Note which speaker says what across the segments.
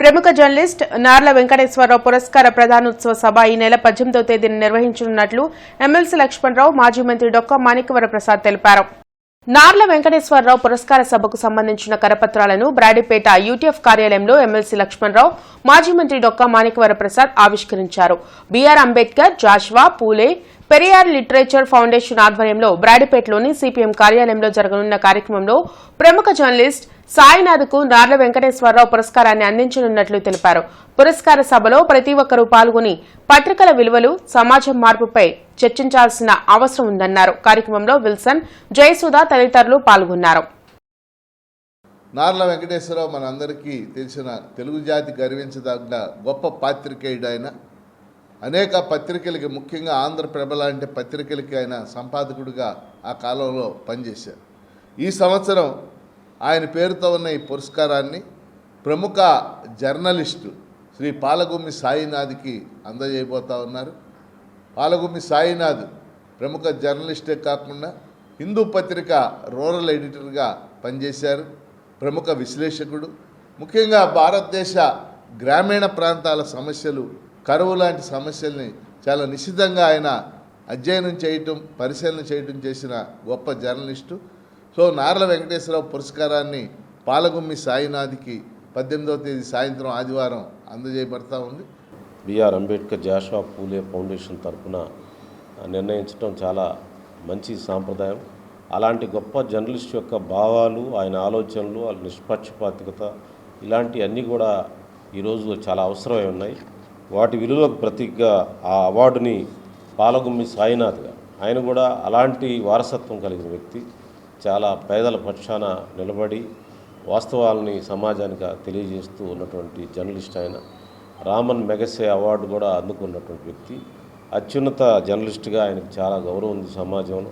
Speaker 1: ప్రముఖ జర్నలిస్ట్ నార్ల వెంకటేశ్వరరావు పురస్కార ప్రధానోత్సవ సభ ఈ నెల పద్దెనిమిదవ తేదీన నిర్వహించనున్నట్లు ఎమ్మెల్సీ లక్ష్మణరావు మాజీ మంత్రి డొక్కా మాణిక్యవర ప్రసాద్ తెలిపారు. నార్ల వెంకటేశ్వరరావు పురస్కార సభకు సంబంధించిన కరపత్రాలను బ్రాడీపేట యూటీఎఫ్ కార్యాలయంలో ఎమ్మెల్సీ లక్ష్మణరావు మాజీ మంత్రి డొక్కా మాణిక్యవర ప్రసాద్ ఆవిష్కరించారు BR Ambedkar Joshua Phule Periyar literature foundation ఆధ్వర్యంలో బ్రాడిపేటలోని సిపిఎం కార్యాలయంలో జరగనున్న కార్యక్రమంలో ప్రముఖ జర్నలిస్ట్ సాయినాథ్కు నార్ల వెంకటేశ్వరరావు పురస్కారాన్ని అందించనున్నట్లు తెలిపారు. పురస్కార సభలో ప్రతి ఒక్కరూ పాల్గొని పత్రికల విలువలు సమాజం మార్పుపై చర్చించాల్సిన అవసరం ఉందన్నారు. కార్యక్రమంలో విల్సన్ జయసుధ తదితరులు పాల్గొన్నారు.
Speaker 2: నార్ల వెంకటేశ్వరరావు మనందరికీ తెలిసిన తెలుగు జాతి గర్వించదగ్గ గొప్ప పాత్రికేయుడు ఆయన అనేక పత్రికలకి ముఖ్యంగా ఆంధ్రప్రభ లాంటి పత్రికలకి ఆయన సంపాదకుడిగా ఆ కాలంలో పనిచేశారు. ఈ సంవత్సరం ఆయన పేరుతో ఉన్న ఈ పురస్కారాన్ని ప్రముఖ జర్నలిస్టు శ్రీ పాలగుమ్మి సాయినాథ్కి అందజేయబోతా ఉన్నారు. పాలగుమ్మి సాయినాథ్ ప్రముఖ జర్నలిస్టే కాకుండా హిందూ పత్రిక రూరల్ ఎడిటర్గా పనిచేశారు. ప్రముఖ విశ్లేషకుడు. ముఖ్యంగా భారతదేశ గ్రామీణ ప్రాంతాల సమస్యలు కరువు లాంటి సమస్యల్ని చాలా నిశ్చితంగా ఆయన అధ్యయనం చేయటం పరిశీలన చేయటం చేసిన గొప్ప జర్నలిస్టు. సో నార్ల వెంకటేశ్వరరావు పురస్కారాన్ని పాలగుమ్మి సాయినాథ్కి పద్దెనిమిదవ తేదీ సాయంత్రం ఆదివారం అందజేయబడతా ఉంది.
Speaker 3: బిఆర్ అంబేద్కర్ జాషా పూలే ఫౌండేషన్ తరఫున నిర్ణయించడం చాలా మంచి సాంప్రదాయం. అలాంటి గొప్ప జర్నలిస్ట్ యొక్క భావాలు ఆయన ఆలోచనలు వాళ్ళ నిష్పక్షపాతికత ఇలాంటి అన్నీ కూడా ఈ రోజుల్లో చాలా అవసరమై ఉన్నాయి. వాటి విలువలకు ప్రతీకగా ఆ అవార్డుని పాలగుమ్మి సాయినాథ్ గారు. ఆయన కూడా అలాంటి వారసత్వం కలిగిన వ్యక్తి. చాలా పేదల పక్షాన నిలబడి వాస్తవాలని సమాజానికి తెలియజేస్తూ ఉన్నటువంటి జర్నలిస్ట్ ఆయన. రామన్ మెగసే అవార్డు కూడా అందుకున్నటువంటి వ్యక్తి. అత్యున్నత జర్నలిస్ట్గా ఆయనకు చాలా గౌరవం ఉంది సమాజంలో.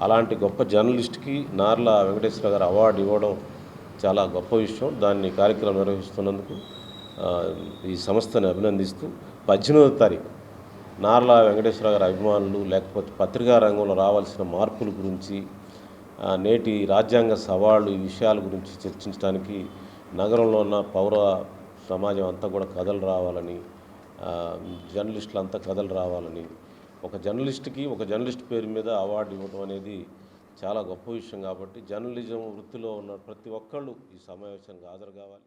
Speaker 3: అలాంటి గొప్ప జర్నలిస్ట్కి నార్ల వెంకటేశ్వర గారు అవార్డు ఇవ్వడం చాలా గొప్ప విషయం. దాన్ని కార్యక్రమం నిర్వహిస్తున్నందుకు ఈ సంస్థని అభినందిస్తూ పద్దెనిమిదవ తారీఖు నార్ల వెంకటేశ్వర గారి అభిమానులు లేకపోతే పత్రికా రంగంలో రావాల్సిన మార్పుల గురించి నేటి రాజ్యాంగ సవాళ్ళు ఈ విషయాల గురించి చర్చించడానికి నగరంలో ఉన్న పౌర సమాజం అంతా కూడా కథలు రావాలని జర్నలిస్టులు అంతా కథలు రావాలని ఒక జర్నలిస్ట్కి ఒక జర్నలిస్ట్ పేరు మీద అవార్డు ఇవ్వడం అనేది చాలా గొప్ప విషయం కాబట్టి జర్నలిజం వృత్తిలో ఉన్న ప్రతి ఒక్కళ్ళు ఈ సమావేశానికి హాజరు కావాలి.